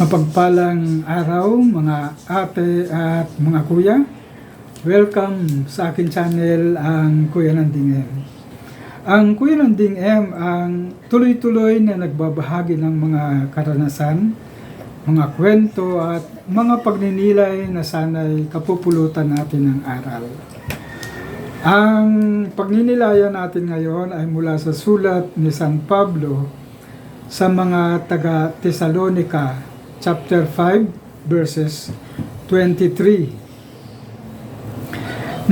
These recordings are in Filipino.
Mapagpalang araw mga ate at mga kuya. Welcome sa akin channel ang Kuya Nanding M. Ang Kuya Nanding M ang tuloy-tuloy na nagbabahagi ng mga karanasan, mga kwento at mga pagninilay na sana'y kapupulutan natin ng aral. Ang pagninilayan natin ngayon ay mula sa sulat ni San Pablo sa mga taga Thessalonica chapter 5 verses 23.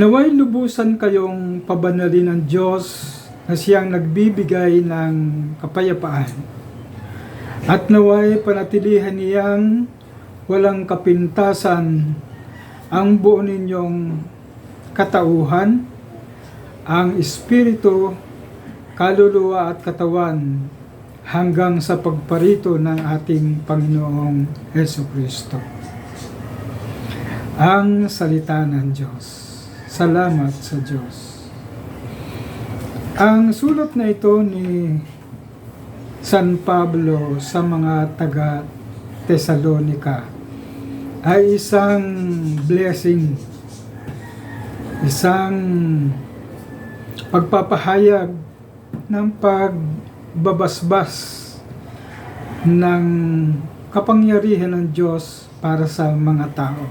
Naway lubusan kayong pabanalin ng Diyos na siyang nagbibigay ng kapayapaan. At naway panatilihan niyang walang kapintasan ang buo ninyong katauhan, ang espiritu, kaluluwa at katawan hanggang sa pagparito ng ating Panginoong Heso Kristo. Ang salita ng Diyos. Salamat sa Diyos. Ang sulat na ito ni San Pablo sa mga taga Thessalonica ay isang blessing, isang pagpapahayag ng pagbabasbas ng kapangyarihan ng Diyos para sa mga tao.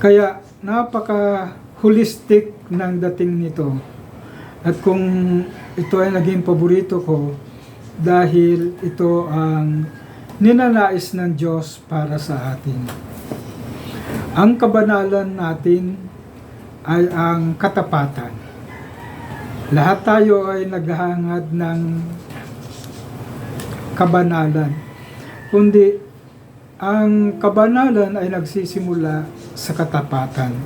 Kaya napaka holistic ng dating nito. At kung ito ay naging paborito ko dahil ito ang ninanais ng Diyos para sa atin. Ang kabanalan natin ay ang katapatan. Lahat tayo ay naghahangad ng kabanalan. Kundi ang kabanalan ay nagsisimula sa katapatan.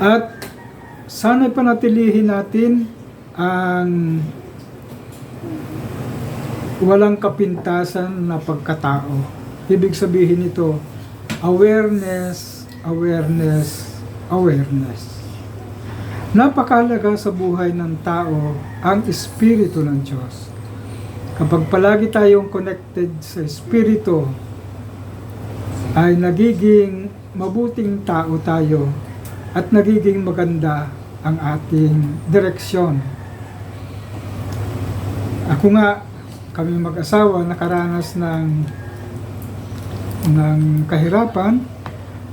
At sana panatilihin natin ang walang kapintasan na pagkatao. Ibig sabihin ito, awareness, awareness, awareness. Napakalaga sa buhay ng tao ang Espiritu ng Diyos. Kapag palagi tayong connected sa Espiritu, ay nagiging mabuting tao tayo at nagiging maganda ang ating direksyon. Ako nga, kami mag-asawa nakaranas ng ng kahirapan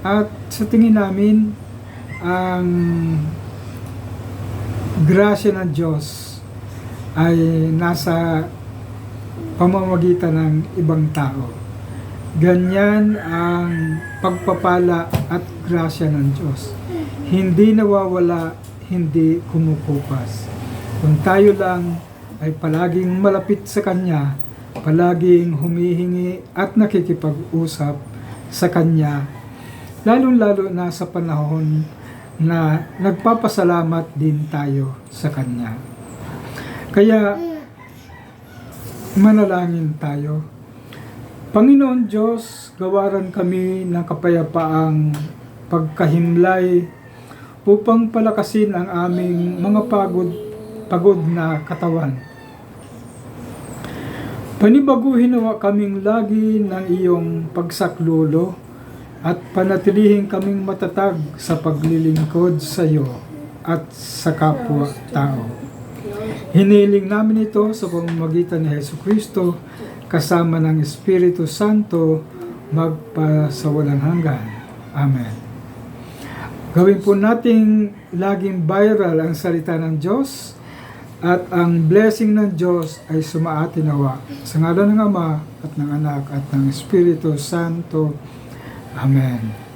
at sa tingin namin ang grasya ng Diyos ay nasa pamamagitan ng ibang tao. Ganyan ang pagpapala at grasya ng Diyos. Hindi nawawala, hindi kumukupas. Kung tayo lang ay palaging malapit sa Kanya, palaging humihingi at nakikipag-usap sa Kanya, lalong-lalo na sa panahon na nagpapasalamat din tayo sa Kanya. Kaya, manalangin tayo. Panginoon Diyos, gawaran kami ng kapayapaang pagkahimlay upang palakasin ang aming mga pagod, pagod na katawan. Panibaguhin nawa kaming lagi ng iyong pagsaklolo at panatilihin kaming matatag sa paglilingkod sa iyo at sa kapwa-tao. Hiniling namin ito sa pamamagitan ni Heso Kristo kasama ng Espiritu Santo magpasawalang hanggan. Amen. Gawin po nating laging viral ang salita ng Diyos at ang blessing ng Diyos ay sumaati nawa sa ngalan ng Ama at ng Anak at ng Espiritu Santo. Amen.